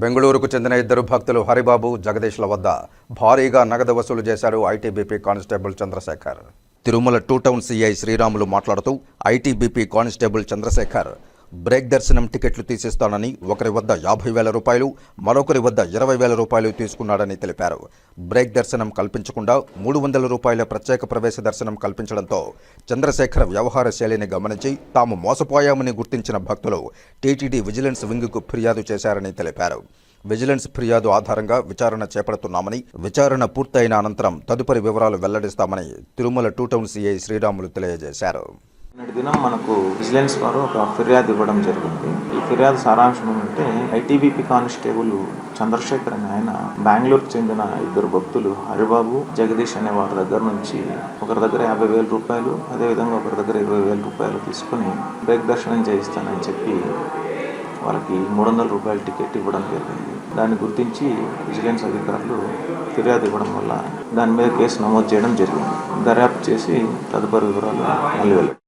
బెంగళూరుకు చెందిన ఇద్దరు భక్తులు హరిబాబు జగదీష్ల వద్ద భారీగా నగదు వసూలు చేశారు ITBP constable Chandrashekar. Tirumala two town CI Sriramulu మాట్లాడుతూ ఐటీబీపీ కానిస్టేబుల్ చంద్రశేఖర్ బ్రేక్ దర్శనం టికెట్లు తీసిస్తానని ఒకరి వద్ద యాభై వేల రూపాయలు మరొకరి వద్ద ఇరవై వేల రూపాయలు తీసుకున్నాడని తెలిపారు. బ్రేక్ దర్శనం కల్పించకుండా మూడు వందల రూపాయల ప్రత్యేక ప్రవేశ దర్శనం కల్పించడంతో చంద్రశేఖర్ వ్యవహార శైలిని గమనించి తాము మోసపోయామని గుర్తించిన భక్తులు టీటీడీ విజిలెన్స్ వింగ్కు ఫిర్యాదు చేశారని తెలిపారు. విజిలెన్స్ ఫిర్యాదు ఆధారంగా విచారణ చేపడుతున్నామని విచారణ పూర్తయిన అనంతరం తదుపరి వివరాలు వెల్లడిస్తామని Tirumala two town CI Sriramulu తెలియజేశారు. నిన్నటి దినం మనకు విజిలెన్స్ వారు ఒక ఫిర్యాదు ఇవ్వడం జరిగింది. ఈ ఫిర్యాదు సారాంశం ఏంటంటే ఐటీబీపీ కానిస్టేబుల్ చంద్రశేఖర్ అనే ఆయన బెంగళూరుకు చెందిన ఇద్దరు భక్తులు హరిబాబు జగదీష్ అనే వారి దగ్గర నుంచి ఒకరి దగ్గర యాభై వేల రూపాయలు అదేవిధంగా ఒకరి దగ్గర ఇరవై వేల రూపాయలు తీసుకుని బ్రేక్ దర్శనం చేయిస్తానని చెప్పి వాళ్ళకి మూడు వందల రూపాయల టికెట్ ఇవ్వడం జరిగింది. దాన్ని గుర్తించి విజిలెన్స్ అధికారులు ఫిర్యాదు ఇవ్వడం వల్ల దాని మీద కేసు నమోదు చేయడం జరిగింది. దర్యాప్తు చేసి తదుపరి వివరాలు మళ్ళీ వెళ్ళారు